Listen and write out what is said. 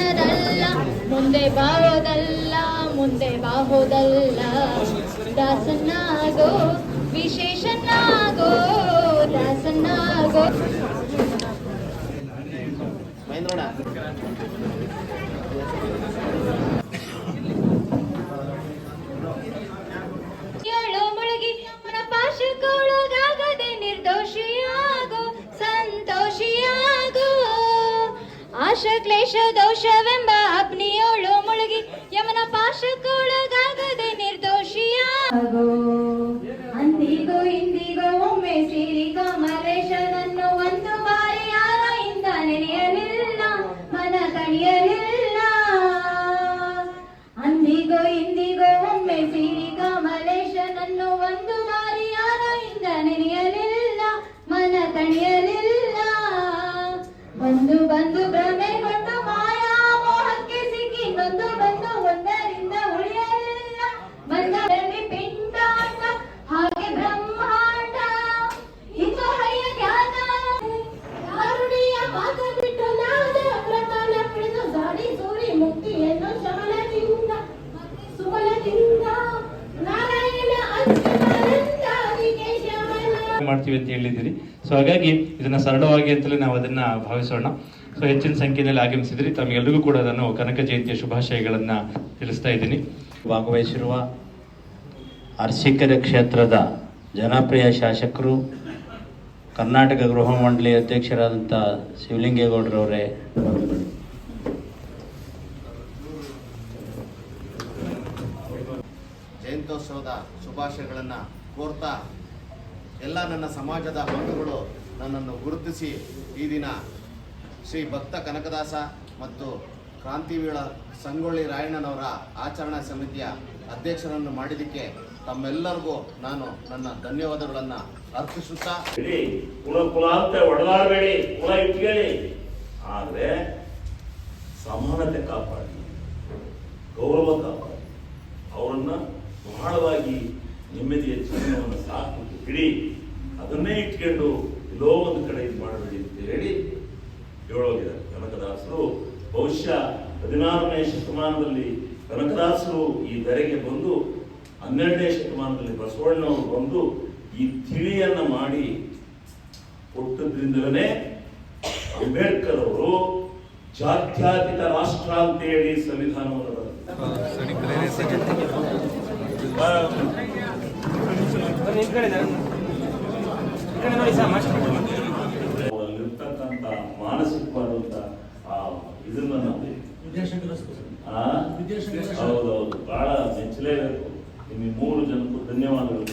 ಸುಮ್ಮನರಲ್ಲ ಮುಂದೆ ಬಾರೋದಲ್ಲ ಮುಂದೆ ಬಾಹೋದಲ್ಲ. ದಾಸನಾಗೋ ವಿಶೇಷನಾಗೋ ದಾಸನಾಗೋ. ಮಹೇಂದ್ರಣ್ಣ. ಆಶ ಕ್ಲೇಶ ದೋಷವೆಂಬ ಅಗ್ನಿಯೋಳು ಮುಳುಗಿ, ಯಮನ ಪಾಶಕ್ಕೊಳಗಾಗದೆ ನಿರ್ದೋಷಿಯಾಗೋ ಅಂದಿಗೋ, ಇಂದಿಗೋ, ಒಮ್ಮೆ ಸಿರಿ ಕಮಲೇಶನನ್ನು ಒಂದು ಬಾರಿ ಯಾರ ಇಂದ ನೆನೆಯಲಿಲ್ಲ. ಮನ ಕಣಿಯಲಿಲ್ಲ ಮಾಡ್ತೀವಿ ಅಂತ ಹೇಳಿದ್ದೀರಿ. ಸೊ ಹಾಗಾಗಿ ಇದನ್ನ ಸರಳವಾಗಿ ಅಂತಲೇ ನಾವು ಅದನ್ನ ಭಾವಿಸೋಣ. ಸೊ ಹೆಚ್ಚಿನ ಸಂಖ್ಯೆಯಲ್ಲಿ ಆಗಮಿಸಿದ್ರಿ. ತಮಗೆಲ್ಲರಿಗೂ ಕೂಡ ನಾನು ಕನಕ ಜಯಂತಿಯ ಶುಭಾಶಯಗಳನ್ನ ತಿಳಿಸ್ತಾ ಇದ್ದೀನಿ. ಭಾಗವಹಿಸಿರುವ ಅರ್ಸಿಕೆರೆ ಕ್ಷೇತ್ರದ ಜನಪ್ರಿಯ ಶಾಸಕರು ಕರ್ನಾಟಕ ಗೃಹ ಮಂಡಳಿ ಅಧ್ಯಕ್ಷರಾದಂಥ ಶಿವಲಿಂಗೇಗೌಡರವರೇ ಜಯಂತ್ಯೋತ್ಸವದ ಶುಭಾಶಯಗಳನ್ನು ಕೋರ್ತಾ ಎಲ್ಲ ನನ್ನ ಸಮಾಜದ ಬಂಧುಗಳು ನನ್ನನ್ನು ಗುರುತಿಸಿ ಈ ದಿನ ಶ್ರೀ ಭಕ್ತ ಕನಕದಾಸ ಮತ್ತು ಕ್ರಾಂತಿವೀಳ ಸಂಗೊಳ್ಳಿ ರಾಯಣ್ಣನವರ ಆಚರಣಾ ಸಮಿತಿಯ ಅಧ್ಯಕ್ಷರನ್ನು ಮಾಡಿದಕ್ಕೆ ತಮ್ಮೆಲ್ಲರಿಗೂ ನಾನು ನನ್ನ ಧನ್ಯವಾದಗಳನ್ನು ಅರ್ಪಿಸುತ್ತಾ ಬಿಡಿ ಕುಲ ಆದ್ರೆ ಸಮಾನತೆ ಕಾಪಾಡಿ, ಗೌರವ ಕಾಪಾಡಿ. ಅವರನ್ನು ಬಹಳವಾಗಿ ನೆಮ್ಮದಿಯ ಜೀವನವನ್ನು ಸಾಕು. ಬಿಡಿ ಅದನ್ನೇ ಇಟ್ಕೊಂಡು ಎಲ್ಲೋ ಒಂದು ಕಡೆ ಇದು ಮಾಡಬೇಡಿ ಅಂತ ಹೇಳಿ ಹೇಳೋಗಿದ್ದಾರೆ ಕನಕದಾಸರು ಬಹುಶಃ ಹದಿನಾರನೇ ಶತಮಾನದಲ್ಲಿ ಕನಕದಾಸರು ಈ ಧರೆಗೆ ಬಂದು ಹನ್ನೆರಡನೇ ಶತಮಾನದಲ್ಲಿ ಬಸವಣ್ಣವರು ಬಂದು ಈ ತಿಳಿಯನ್ನು ಮಾಡಿ ಕೊಟ್ಟದ್ರಿಂದಲೇ ಅಂಬೇಡ್ಕರ್ ಅವರು ಜಾತ್ಯಾತೀತ ರಾಷ್ಟ್ರ ಅಂತ ಹೇಳಿ ಸಂವಿಧಾನವನ್ನು ಅವರಲ್ಲಿರ್ತಕ್ಕಂಥ ಮಾನಸಿಕವಾದಂತ ಇದನ್ನ ನಾವು? ಹೌದೌದು ಬಹಳ ಮೆಚ್ಚಲೇಬೇಕು ನಿಮಗೆ ಮೂರು ಜನಕ್ಕೂ ಧನ್ಯವಾದಗಳು.